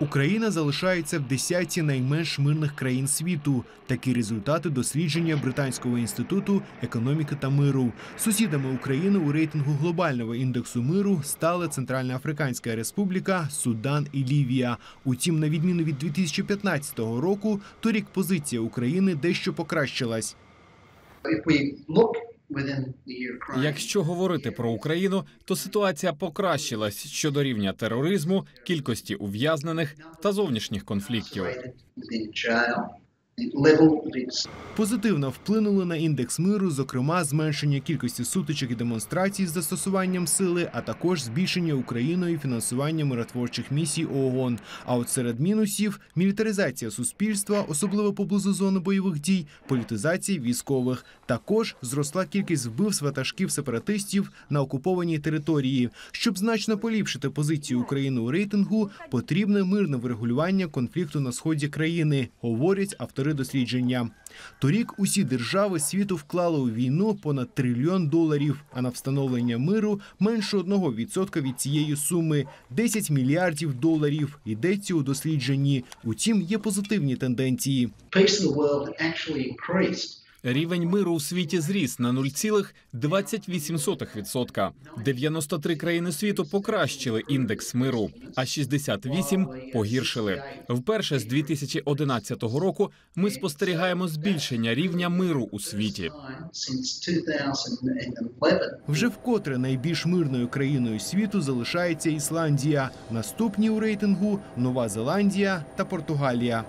Україна залишається в десятці найменш мирних країн світу. Такі результати дослідження Британського інституту економіки та миру. Сусідами України у рейтингу глобального індексу миру стали Центральна Африканська Республіка, Судан і Лівія. Утім, на відміну від 2015 року, торік позиція України дещо покращилась. Якщо говорити про Україну, то ситуація покращилась щодо рівня тероризму, кількості ув'язнених та зовнішніх конфліктів. Позитивно вплинули на індекс миру, зокрема, зменшення кількості сутичок і демонстрацій з застосуванням сили, а також збільшення Україною фінансування миротворчих місій ООН. А от серед мінусів мілітаризація суспільства, особливо поблизу зони бойових дій, політизація військових. Також зросла кількість вбивств ватажків сепаратистів на окупованій території. Щоб значно поліпшити позицію України у рейтингу, потрібне мирне врегулювання конфлікту на сході країни, говорять автори дослідження. Торік усі держави світу вклали у війну понад трильйон доларів, а на встановлення миру менше 1% від цієї суми 10 мільярдів доларів. Йдеться у дослідженні. Утім, є позитивні тенденції. Рівень миру у світі зріс на 0,28%. 93 країни світу покращили індекс миру, а 68 погіршили. Вперше з 2011 року ми спостерігаємо збільшення рівня миру у світі. Since 2011, Вже вкотре найбільш мирною країною світу залишається Ісландія. Наступні у рейтингу Нова Зеландія та Португалія.